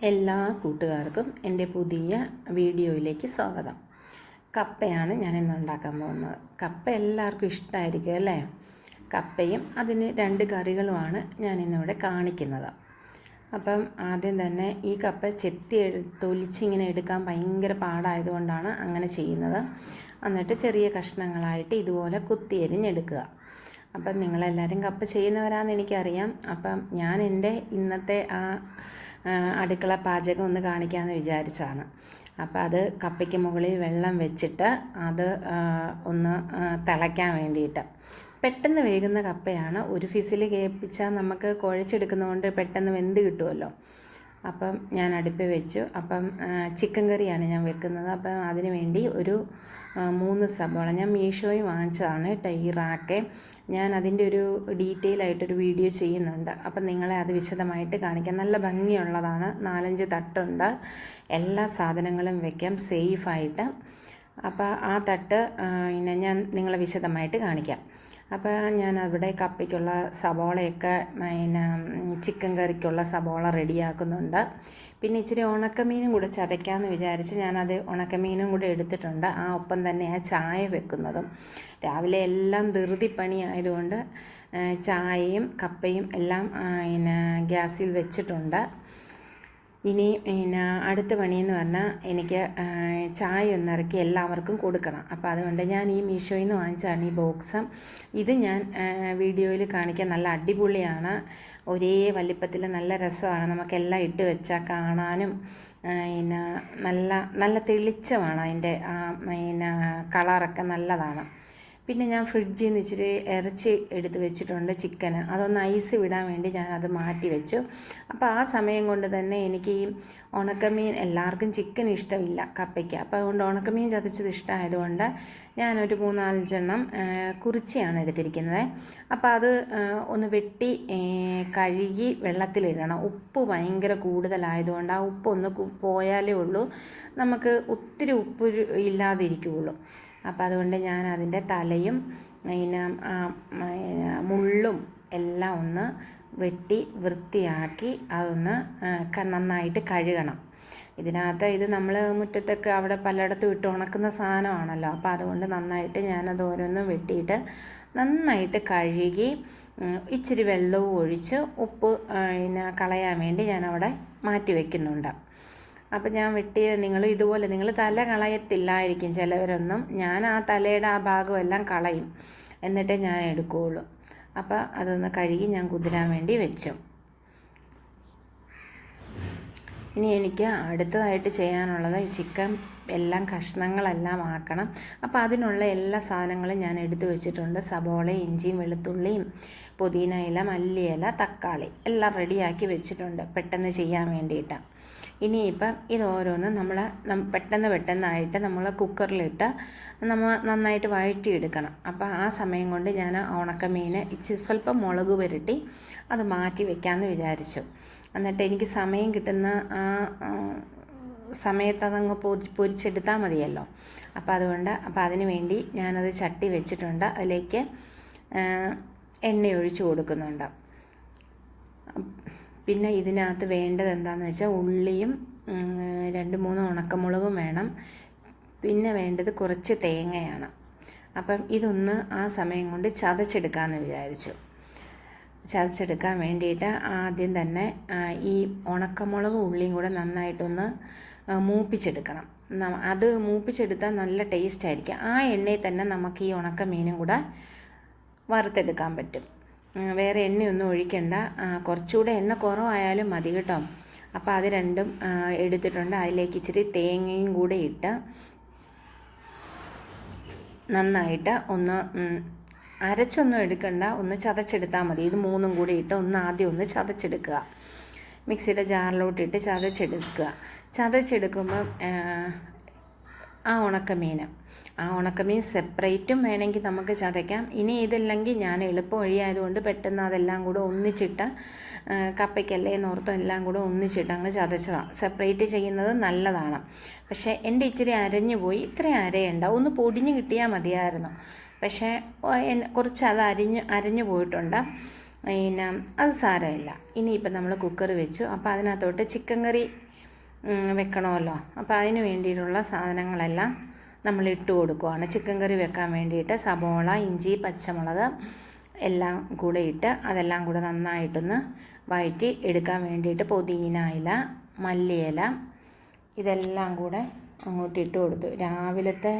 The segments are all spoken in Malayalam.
എല്ലാ കൂട്ടുകാർക്കും എന്റെ പുതിയ വീഡിയോയിലേക്ക് സ്വാഗതം. കപ്പയാണ് ഞാൻ ഇന്ന് ഉണ്ടാക്കാൻ പോകുന്നത്. കപ്പ എല്ലാവർക്കും ഇഷ്ടമായിരിക്കും അല്ലേ? കപ്പയും അതിന് രണ്ട് കറികളുമാണ് ഞാൻ ഇന്നിവിടെ കാണിക്കുന്നത്. അപ്പം ആദ്യം തന്നെ ഈ കപ്പ ചെത്തി തൊലിച്ചിങ്ങനെ എടുക്കാൻ ഭയങ്കര പാടായതുകൊണ്ടാണ് അങ്ങനെ ചെയ്യുന്നത്. എന്നിട്ട് ചെറിയ കഷ്ണങ്ങളായിട്ട് ഇതുപോലെ കുത്തി കുത്തിയരിഞ്ഞെടുക്കുക അപ്പം നിങ്ങളെല്ലാവരും കപ്പ ചെയ്യുന്നവരാന്ന് എനിക്കറിയാം. അപ്പം ഞാൻ എന്റെ ഇന്നത്തെ ആ, അടുക്കള പാചകം ഒന്ന് കാണിക്കാമെന്ന് വിചാരിച്ചാണ് അപ്പോൾ അത് കപ്പയ്ക്ക് മുകളിൽ വെള്ളം വെച്ചിട്ട് അത് ഒന്ന് തിളയ്ക്കാൻ വേണ്ടിയിട്ട്. പെട്ടെന്ന് വേകുന്ന കപ്പയാണ്. ഒരു ഫിസിൽ കേൾപ്പിച്ചാൽ നമുക്ക് കുഴച്ചെടുക്കുന്നതുകൊണ്ട് പെട്ടെന്ന് വെന്ത് കിട്ടുമല്ലോ അപ്പം ഞാൻ അടുപ്പിൽ വെച്ചു. അപ്പം ചിക്കൻ കറിയാണ് ഞാൻ വെക്കുന്നത്. അപ്പം അതിന് വേണ്ടി ഒരു മൂന്ന് സബോള ഞാൻ മീഷോയിൽ വാങ്ങിച്ചതാണ് കേട്ടോ ഈ റാക്കെ. ഞാൻ അതിന്റെ ഒരു ഡീറ്റെയിൽ ആയിട്ടൊരു വീഡിയോ ചെയ്യുന്നുണ്ട്. അപ്പം നിങ്ങളെ അത് വിശദമായിട്ട് കാണിക്കാം. നല്ല ഭംഗിയുള്ളതാണ്. നാലഞ്ച് തട്ടുണ്ട്. എല്ലാ സാധനങ്ങളും വെക്കാം. സേഫായിട്ട്. അപ്പോൾ ആ തട്ട് പിന്നെ ഞാൻ നിങ്ങളെ വിശദമായിട്ട് കാണിക്കാം. അപ്പോൾ ഞാൻ അവിടെ കപ്പയ്ക്കുള്ള സവോളയൊക്കെ പിന്നെ ചിക്കൻ കറിക്കുള്ള സബോള റെഡിയാക്കുന്നുണ്ട്. പിന്നെ ഇച്ചിരി ഉണക്കമീനും കൂടെ ചതയ്ക്കാമെന്ന് വിചാരിച്ച് ഞാനത് ഉണക്കമീനും കൂടെ എടുത്തിട്ടുണ്ട്. ആ ഒപ്പം തന്നെ ആ ചായ വെക്കുന്നതും. രാവിലെ എല്ലാം ധൃതി പണിയായതുകൊണ്ട് ചായയും കപ്പയും എല്ലാം പിന്നെ ഗ്യാസിൽ വെച്ചിട്ടുണ്ട്. ഇനി പിന്നെ അടുത്ത പണിയെന്ന് പറഞ്ഞാൽ എനിക്ക് ചായ ഒന്നിറക്കി എല്ലാവർക്കും കൊടുക്കണം. അപ്പോൾ അതുകൊണ്ട് ഞാൻ ഈ മീഷോയിൽ നിന്ന് വാങ്ങിച്ചാണ് ഈ ബോക്സ്. ഇത് ഞാൻ വീഡിയോയിൽ കാണിക്കാൻ നല്ല അടിപൊളിയാണ്. ഒരേ വലിപ്പത്തിൽ നല്ല രസമാണ്. നമുക്കെല്ലാം ഇട്ട് വെച്ചാൽ കാണാനും പിന്നെ നല്ല നല്ല തെളിച്ചമാണ് അതിന്റെ പിന്നെ കളറൊക്കെ നല്ലതാണ്. പിന്നെ ഞാൻ ഫ്രിഡ്ജിൽ നിന്ന് ഇച്ചിരി ഇറച്ചി എടുത്ത് വെച്ചിട്ടുണ്ട് ചിക്കന്. അതൊന്ന് ഐസ് വിടാൻ വേണ്ടി ഞാൻ അത് മാറ്റി വെച്ചു. അപ്പോൾ ആ സമയം കൊണ്ട് തന്നെ എനിക്ക് ഈ ഉണക്കമീൻ എല്ലാവർക്കും ചിക്കൻ ഇഷ്ടമില്ല കപ്പയ്ക്ക്. അപ്പോൾ അതുകൊണ്ട് ഉണക്കമീൻ ചതച്ചത് ഇഷ്ടമായതുകൊണ്ട് ഞാനൊരു മൂന്നാലഞ്ചെണ്ണം കുറിച്ചിയാണ് എടുത്തിരിക്കുന്നത്. അപ്പോൾ അത് ഒന്ന് വെട്ടി കഴുകി വെള്ളത്തിലിടണം ഉപ്പ് ഭയങ്കര കൂടുതലായതുകൊണ്ട് ആ ഉപ്പ് ഒന്ന് പോയാലേ ഉള്ളൂ. നമുക്ക് ഒത്തിരി ഉപ്പ് ഇല്ലാതിരിക്കുകയുള്ളൂ അപ്പോൾ അതുകൊണ്ട് ഞാൻ അതിന്റെ തലയും ആ, മുള്ളും എല്ലാം ഒന്ന് വെട്ടി വൃത്തിയാക്കി അതൊന്ന് നന്നായിട്ട് കഴുകണം. ഇതിനകത്ത് ഇത് നമ്മൾ മുറ്റത്തൊക്കെ അവിടെ പലയിടത്തും ഇട്ട് ഉണക്കുന്ന സാധനമാണല്ലോ. അപ്പോൾ അതുകൊണ്ട് നന്നായിട്ട് ഞാനത് ഓരോന്നും വെട്ടിയിട്ട് നന്നായിട്ട് കഴുകി ഇച്ചിരി വെള്ളവും ഒഴിച്ച് ഉപ്പ് പിന്നെ കളയാൻ വേണ്ടി ഞാനവിടെ മാറ്റി വയ്ക്കുന്നുണ്ട് അപ്പം ഞാൻ വെട്ടിയത് നിങ്ങൾ ഇതുപോലെ നിങ്ങൾ തല കളയത്തില്ലായിരിക്കും ചിലവരൊന്നും. ഞാൻ ആ തലയുടെ ആ ഭാഗമെല്ലാം കളയും. എന്നിട്ടേ ഞാൻ എടുക്കുകയുള്ളൂ. അപ്പോൾ അതൊന്ന് കഴുകി ഞാൻ കുതിരാൻ വേണ്ടി വെച്ചു. ഇനി എനിക്ക് അടുത്തതായിട്ട് ചെയ്യാനുള്ളത് ഈ ചിക്കൻ എല്ലാം കഷ്ണങ്ങളെല്ലാം ആക്കണം. അപ്പോൾ അതിനുള്ള എല്ലാ സാധനങ്ങളും ഞാൻ എടുത്തു വെച്ചിട്ടുണ്ട്. സബോള ഇഞ്ചിയും വെളുത്തുള്ളിയും പുതിന ഇല മല്ലിയില തക്കാളി എല്ലാം റെഡിയാക്കി വെച്ചിട്ടുണ്ട്. പെട്ടെന്ന് ചെയ്യാൻ വേണ്ടിയിട്ട്. ഇനിയിപ്പം ഇത് നമ്മൾ പെട്ടെന്ന് പെട്ടെന്നായിട്ട് നമ്മൾ കുക്കറിലിട്ട് നമ്മൾ നന്നായിട്ട് വഴറ്റിയെടുക്കണം. അപ്പോൾ ആ സമയം കൊണ്ട് ഞാൻ ഉണക്കമീൻ ഇച്ചിരി സ്വല്പം മുളക് പുരട്ടി അത് മാറ്റി വെക്കാമെന്ന് വിചാരിച്ചു. എന്നിട്ട് എനിക്ക് സമയം കിട്ടുന്ന ആ സമയത്ത് അതങ്ങ് പൊരി പൊരിച്ചെടുത്താൽ മതിയല്ലോ. അപ്പോൾ അതുകൊണ്ട് അപ്പോൾ അതിന് വേണ്ടി ഞാനത് ചട്ടി വെച്ചിട്ടുണ്ട്. അതിലേക്ക് എണ്ണ ഒഴിച്ചു കൊടുക്കുന്നുണ്ട്. പിന്നെ ഇതിനകത്ത് വേണ്ടത് എന്താണെന്ന് വെച്ചാൽ ഉള്ളിയും രണ്ട് മൂന്ന് ഉണക്കമുളകും വേണം. പിന്നെ വേണ്ടത് കുറച്ച് തേങ്ങയാണ്. അപ്പം ഇതൊന്ന് ആ സമയം കൊണ്ട് ചതച്ചെടുക്കാമെന്ന് വിചാരിച്ചു. ചതച്ചെടുക്കാൻ വേണ്ടിയിട്ട് ആദ്യം തന്നെ ഈ ഉണക്കമുളകും ഉള്ളിയും കൂടെ നന്നായിട്ടൊന്ന് മൂപ്പിച്ചെടുക്കണം. അത് മൂപ്പിച്ചെടുത്താൽ നല്ല ടേസ്റ്റ് ആയിരിക്കും. ആ എണ്ണയിൽ തന്നെ നമുക്ക് ഈ ഉണക്ക മീനും കൂടെ വറുത്തെടുക്കാൻ പറ്റും. വേറെ എണ്ണയൊന്നും ഒഴിക്കണ്ട. കുറച്ചുകൂടെ എണ്ണ കുറവായാലും മതി കേട്ടോ. അപ്പോൾ അത് രണ്ടും എടുത്തിട്ടുണ്ട്. അതിലേക്ക് ഇച്ചിരി തേങ്ങയും കൂടെ ഇട്ട് നന്നായിട്ട് ഒന്ന് അരച്ചൊന്നും എടുക്കണ്ട. ഒന്ന് ചതച്ചെടുത്താൽ മതി. ഇത് മൂന്നും കൂടി ഇട്ട് ഒന്ന് ആദ്യം ഒന്ന് ചതച്ചെടുക്കുക. മിക്സിയുടെ ജാറിലോട്ടിട്ട് ചതച്ചെടുക്കുക. ചതച്ചെടുക്കുമ്പം ആ, ഉണക്കമീൻ ആ ഉണക്കമീൻ സെപ്പറേറ്റും വേണമെങ്കിൽ നമുക്ക് ചതയ്ക്കാം. ഇനി ഇതില്ലെങ്കിൽ ഞാൻ എളുപ്പ വഴിയായതുകൊണ്ട് പെട്ടെന്ന് അതെല്ലാം കൂടെ ഒന്നിച്ചിട്ട് കപ്പയ്ക്കല്ലേ നോർത്തും എല്ലാം കൂടെ ഒന്നിച്ചിട്ട് അങ്ങ് ചതച്ചതാണ് സെപ്പറേറ്റ് ചെയ്യുന്നത് നല്ലതാണ്. പക്ഷേ എന്റെ ഇച്ചിരി അരഞ്ഞു പോയി. ഇത്രയും അരയുണ്ട്. ഒന്ന് പൊടിഞ്ഞ് കിട്ടിയാൽ മതിയായിരുന്നു. പക്ഷേ കുറച്ച് അത് അരിഞ്ഞ് അരഞ്ഞു പോയിട്ടുണ്ട്. പിന്നെ അത് സാരമില്ല. ഇനിയിപ്പോൾ നമ്മൾ കുക്കർ വെച്ചു. അപ്പോൾ അതിനകത്തോട്ട് ചിക്കൻ കറി വെക്കണമല്ലോ. അപ്പോൾ അതിന് വേണ്ടിയിട്ടുള്ള സാധനങ്ങളെല്ലാം നമ്മൾ ഇട്ട് കൊടുക്കുവാണ്. ചിക്കൻ കറി വെക്കാൻ വേണ്ടിയിട്ട് സബോള ഇഞ്ചി പച്ചമുളക് എല്ലാം കൂടെ ഇട്ട് അതെല്ലാം കൂടെ നന്നായിട്ടൊന്ന് വഴറ്റി എടുക്കാൻ വേണ്ടിയിട്ട് പുതിന ഇല മല്ലിയില ഇതെല്ലാം കൂടെ അങ്ങോട്ട് ഇട്ട് കൊടുത്തു. രാവിലത്തെ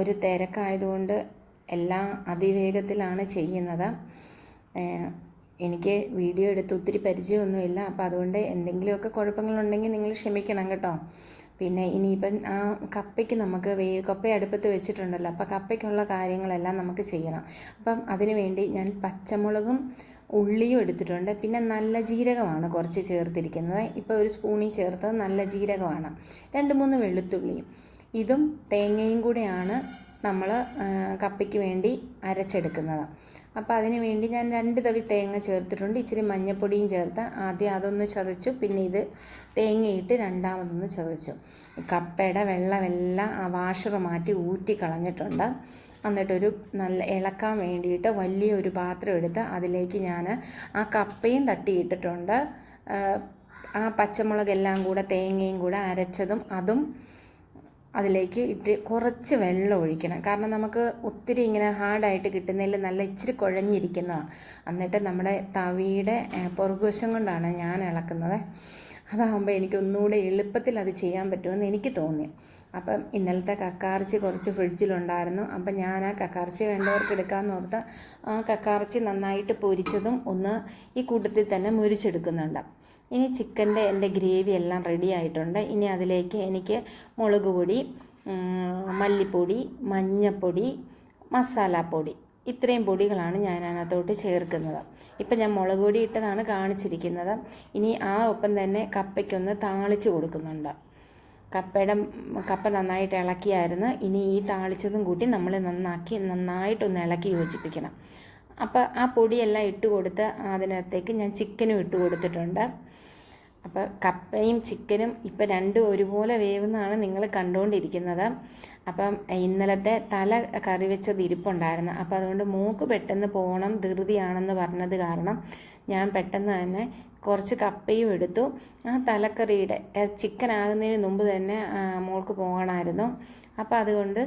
ഒരു തിരക്കായതുകൊണ്ട് എല്ലാം അതിവേഗത്തിലാണ് ചെയ്യുന്നത്. എനിക്ക് വീഡിയോ എടുത്ത് ഒത്തിരി പരിചയമൊന്നുമില്ല. അപ്പോൾ അതുകൊണ്ട് എന്തെങ്കിലുമൊക്കെ കുഴപ്പങ്ങളുണ്ടെങ്കിൽ നിങ്ങൾ ക്ഷമിക്കണം കേട്ടോ. പിന്നെ ഇനിയിപ്പം ആ കപ്പയ്ക്ക് നമുക്ക് വേ കപ്പ അടുപ്പത്ത് വെച്ചിട്ടുണ്ടല്ലോ. അപ്പോൾ കപ്പയ്ക്കുള്ള കാര്യങ്ങളെല്ലാം നമുക്ക് ചെയ്യണം. അപ്പം അതിന് വേണ്ടി ഞാൻ പച്ചമുളകും ഉള്ളിയും എടുത്തിട്ടുണ്ട്. പിന്നെ നല്ല ജീരകമാണ് കുറച്ച് ചേർത്തിരിക്കുന്നത്. ഇപ്പോൾ ഒരു സ്പൂണിൽ ചേർത്തത് നല്ല ജീരകമാണ്. രണ്ട് മൂന്ന് വെളുത്തുള്ളിയും. ഇതും തേങ്ങയും കൂടെയാണ് നമ്മൾ കപ്പയ്ക്ക് വേണ്ടി അരച്ചെടുക്കുന്നത്. അപ്പോൾ അതിന് വേണ്ടി ഞാൻ രണ്ട് തവി തേങ്ങ ചേർത്തിട്ടുണ്ട്. ഇച്ചിരി മഞ്ഞപ്പൊടിയും ചേർത്ത് ആദ്യം അതൊന്ന് ചതച്ചു പിന്നെ ഇത് തേങ്ങയിട്ട് രണ്ടാമതൊന്ന് ചതച്ചു. കപ്പയുടെ വെള്ളമെല്ലാം ആ വാഷർ മാറ്റി ഊറ്റി കളഞ്ഞിട്ടുണ്ട്. എന്നിട്ടൊരു നല്ല ഇളക്കാൻ വേണ്ടിയിട്ട് വലിയൊരു പാത്രം എടുത്ത് അതിലേക്ക് ഞാൻ ആ കപ്പയും തട്ടിയിട്ടിട്ടുണ്ട്. ആ പച്ചമുളകെല്ലാം കൂടെ തേങ്ങയും കൂടെ അരച്ചതും അതും അതിലേക്ക് ഇട്ട് കുറച്ച് വെള്ളം ഒഴിക്കണം. കാരണം നമുക്ക് ഒത്തിരി ഇങ്ങനെ ഹാർഡായിട്ട് കിട്ടുന്നതിൽ നല്ല ഇച്ചിരി കുഴഞ്ഞിരിക്കുന്നതാണ് എന്നിട്ട് നമ്മുടെ തവിയുടെ പുറകുവശം കൊണ്ടാണ് ഞാൻ ഇളക്കുന്നത്. അതാകുമ്പോൾ എനിക്ക് ഒന്നുകൂടെ എളുപ്പത്തിൽ അത് ചെയ്യാൻ പറ്റുമെന്ന് എനിക്ക് തോന്നി. അപ്പം ഇന്നലത്തെ കക്കാർച്ചി കുറച്ച് ഫ്രിഡ്ജിലുണ്ടായിരുന്നു. അപ്പം ഞാൻ ആ കക്കാർച്ചി വേണ്ടവർക്ക് എടുക്കാമെന്ന് ഓർത്ത് ആ കക്കാർച്ചി നന്നായിട്ട് പൊരിച്ചതും ഒന്ന് ഈ കൂട്ടത്തിൽ തന്നെ മുരിച്ചെടുക്കുന്നുണ്ട്. ഇനി ചിക്കന്റെ എന്റെ ഗ്രേവി എല്ലാം റെഡി ആയിട്ടുണ്ട്. ഇനി അതിലേക്ക് എനിക്ക് മുളക് പൊടി മല്ലിപ്പൊടി മഞ്ഞപ്പൊടി മസാലപ്പൊടി ഇത്രയും പൊടികളാണ് ഞാൻ അതിനകത്തോട്ട് ചേർക്കുന്നത്. ഇപ്പം ഞാൻ മുളക് പൊടി ഇട്ടതാണ് കാണിച്ചിരിക്കുന്നത്. ഇനി ആ ഒപ്പം തന്നെ കപ്പയ്ക്കൊന്ന് താളിച്ച് കൊടുക്കുന്നുണ്ട്. കപ്പയുടെ കപ്പ നന്നായിട്ട് ഇളക്കിയായിരുന്നു. ഇനി ഈ താളിച്ചതും കൂട്ടി നമ്മൾ നന്നാക്കി നന്നായിട്ടൊന്ന് ഇളക്കി യോജിപ്പിക്കണം. അപ്പോൾ ആ പൊടിയെല്ലാം ഇട്ട് കൊടുത്ത് അതിനകത്തേക്ക് ഞാൻ ചിക്കനും ഇട്ട് കൊടുത്തിട്ടുണ്ട്. അപ്പോൾ കപ്പയും ചിക്കനും ഇപ്പം രണ്ടും ഒരുപോലെ വേവുന്നതാണ് നിങ്ങൾ കണ്ടുകൊണ്ടിരിക്കുന്നത്. അപ്പം ഇന്നലത്തെ തല കറി വെച്ചത് ഇരിപ്പുണ്ടായിരുന്നു. അപ്പോൾ അതുകൊണ്ട് മൂക്ക് പെട്ടെന്ന് പോകണം ധൃതിയാണെന്ന് പറഞ്ഞത് കാരണം ഞാൻ പെട്ടെന്ന് തന്നെ കുറച്ച് കപ്പയും എടുത്തു. ആ തലക്കറിയുടെ ചിക്കൻ ആകുന്നതിന് മുമ്പ് തന്നെ മോൾക്ക് പോകണമായിരുന്നു. അപ്പോൾ അതുകൊണ്ട്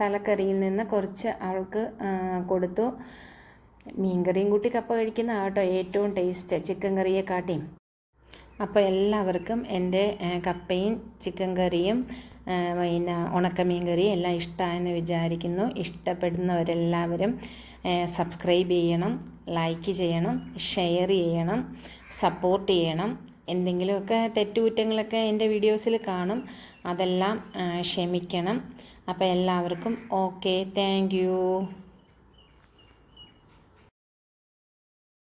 തലക്കറിയിൽ നിന്ന് കുറച്ച് അവൾക്ക് കൊടുത്തു. മീൻകറിയും കൂട്ടി കപ്പ കഴിക്കുന്ന ആട്ടോ ഏറ്റവും ടേസ്റ്റ് ചിക്കൻ കറിയെക്കാട്ടിയും. അപ്പോൾ എല്ലാവർക്കും എന്റെ കപ്പയും ചിക്കൻ കറിയും പിന്നെ ഉണക്കമീൻ കറി എല്ലാം ഇഷ്ടമായെന്ന് വിചാരിക്കുന്നു. ഇഷ്ടപ്പെടുന്നവരെല്ലാവരും സബ്സ്ക്രൈബ് ചെയ്യണം ലൈക്ക് ചെയ്യണം ഷെയർ ചെയ്യണം സപ്പോർട്ട് ചെയ്യണം. എന്തെങ്കിലുമൊക്കെ തെറ്റുകുറ്റങ്ങളൊക്കെ എന്റെ വീഡിയോസിൽ കാണും. അതെല്ലാം ക്ഷമിക്കണം. അപ്പോൾ എല്ലാവർക്കും ഓക്കെ താങ്ക്